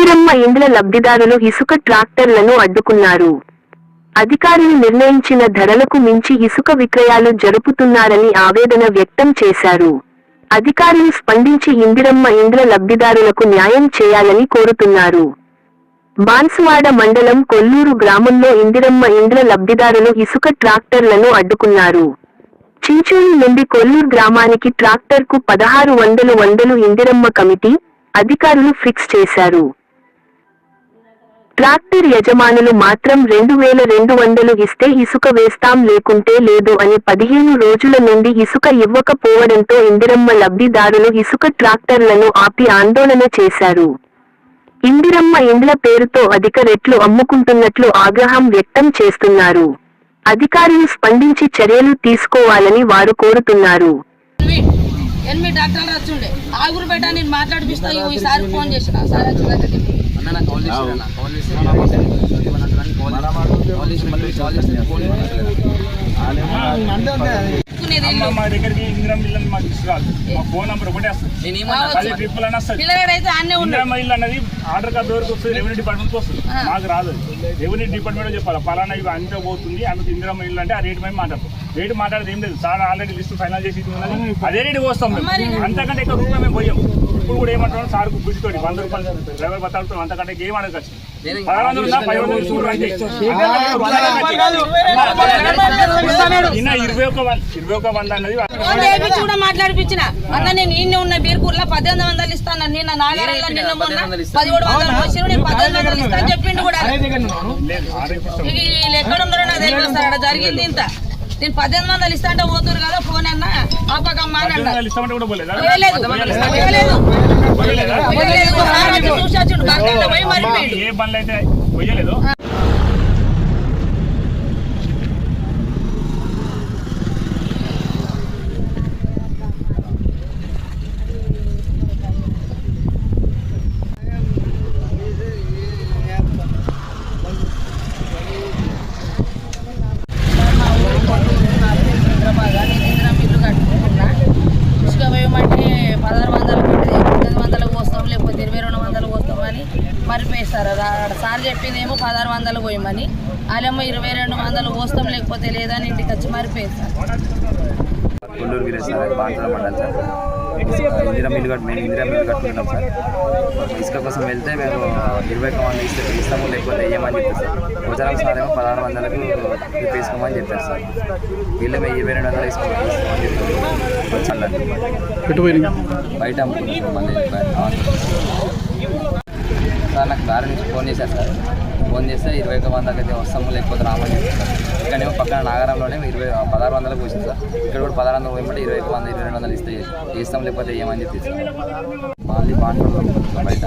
ఇండ్ల లబ్ధిదారులు ఇసుక ట్రాక్టర్లను అడ్డుకున్నారు. అధికారులు నిర్ణయించిన ధరలకు మించి ఇసుక విక్రయాలు జరుపుతున్నారని ఆవేదన వ్యక్తం చేశారు. అధికారులు స్పందించి ఇందిరమ్మ ఇండ్ల లబ్ధిదారులకు న్యాయం చేయాలని కోరుతున్నారు. బాన్సువాడ మండలం కొల్లూరు గ్రామంలో ఇందిరమ్మ ఇండ్ల లబ్ధిదారులు ఇసుక ట్రాక్టర్లను అడ్డుకున్నారు. చించూరు నుండి కొల్లూరు గ్రామానికి ట్రాక్టర్కు పదహారు వందలు వందలు ఇందిరమ్మ కమిటీ అధికారులు ఫిక్స్ చేశారు. ట్రాక్టర్ యజమానులు మాత్రం రెండు వేల రెండు వందలు ఇస్తే ఇసుక వేస్తాం లేకుంటే లేదు అని పదిహేను రోజుల నుండి ఇసుక ఇవ్వకపోవడంతో ఇందిరమ్మ లబ్ధిదారులు ఇసుక ట్రాక్టర్లను ఆపి ఆందోళన చేశారు. ఇందిరమ్మ ఇండ్ల పేరుతో అధిక రెట్లు అమ్ముకుంటున్నట్లు ఆగ్రహం వ్యక్తం చేస్తున్నారు. అధికారులు స్పందించి చర్యలు తీసుకోవాలని వారు కోరుతున్నారు. ఎనిమిది డాక్టర్లు వచ్చిండే ఆగురు పెట్టా నేను మాట్లాడిపిస్తా ఈసారి ఫోన్ చేసిన సార్ వచ్చిందంటే ఇల్లు మా దగ్గరికి ఇల్లు మాకు తీసుకురాదు మా ఫోన్ నంబర్ ఒకటే వస్తుంది. నేను ఏమన్నా పది ట్రిప్పులు అని వస్తుంది. పిల్లగాడైతే అన్నే ఉన్నాడు ఇందిరం ఇల్లు అన్నది ఆర్డర్ కార్డు వరకు వస్తుంది? రెవెన్యూ డిపార్ట్మెంట్కి వస్తుంది. మాకు రాదు రెవెన్యూ డిపార్ట్మెంట్ చెప్పాలి? పలానా ఇవి అంత పోతుంది అంత ఇందిరం ఇల్లు అంటే ఆ రేటు మేము మాట్లాడతాం. రేటు మాట్లాడేది ఏం లేదు. సార్ ఆల్రెడీ లిస్ట్ ఫైనల్ చేసి అదే రేటు వస్తాం మేము. అంతకంటే ఎక్కువ రూపాయి మేము పోయాం. ఇప్పుడు కూడా ఏమంటున్నాం సార్ గుడితోటి వంద రూపాయలు. డ్రైవర్ బతాడుతాం అంతకంటే ఏం అడగచ్చు నిన్న కూడా మాట్లాడిపించిన అన్న నేను ఈయన ఉన్న బీర్పూర్లో పద్దెనిమిది వందలు ఇస్తాను నిన్న నాగారంలో నిన్న మొన్న పదిహేడు వందలు వచ్చిన నేను పద్దెనిమిది వందలు ఇస్తాను చెప్పిండు కూడా ఎక్కడ ఉన్నారో నాకు తెలియదు జరిగింది ఇంత నేను పద్దెనిమిది వందలు ఇస్తా అంటే పోతురు కదా ఫోన్ అన్న? ఆపకమ్మ అని చూసి వచ్చిండు. పోయి మరిపోయిండు ఏ బండ్లు అయితే పోయలేదు హైదరాబాద్ నేను ఇందిరా ఇల్లు కట్టుకుంటున్నా ఇసుక వేయమంటే పదహారు వందలు పెట్టి పద్దెనిమిది వందలకు పోస్తాం లేకపోతే ఇరవై రెండు వందలు పోస్తాం అని మరిపోయిస్తారు సార్ చెప్పిందేమో పదహారు వందలు పోయమని. వాళ్ళేమో ఇరవై రెండు వందలు పోస్తాం లేకపోతే లేదని ఇంటికి వచ్చి మరిపోయిస్తారు కొల్లూరు విలేజ్ సార్ బాన్సుల మండలం సార్. ఇందిరా మిల్లు కట్టు మేము ఇందిరా మిల్లు కట్టుకుంటాం సార్. ఇసుక కోసం వెళ్తే మేము ఇరవై ఒక వంద ఇస్తే ఇస్తాము లేకపోతే వేయమని చెప్పారు సార్. భోజనం సార్ ఏమో పదహారు వందలకు తీసుకోమని చెప్పారు సార్. వీళ్ళు మేము ఇరవై రెండు వందలు వేసుకోమని తీసుకోమని చెప్పారు వచ్చాను బయట అమ్ముకుంటున్నాం మళ్ళీ బయట. సార్ నాకు దారి నుంచి ఫోన్ చేశారు సార్. ఫోన్ చేస్తే ఇరవై ఒక వందలకి అయితే వస్తాము లేకపోతే రామని చెప్పారు ఇక్కడ ఇక్కడేమో పక్కన నాగరంలోనే ఇరవై పదహారు వందలకు వచ్చింది సార్. ఇక్కడ కూడా పదహారు వందలు పోయమంటే ఇరవై ఒక వంద ఇరవై రెండు వందలు ఇస్తే ఇస్తాం లేకపోతే ఏమని చెప్పి సార్ మళ్ళీ బాగా బయట.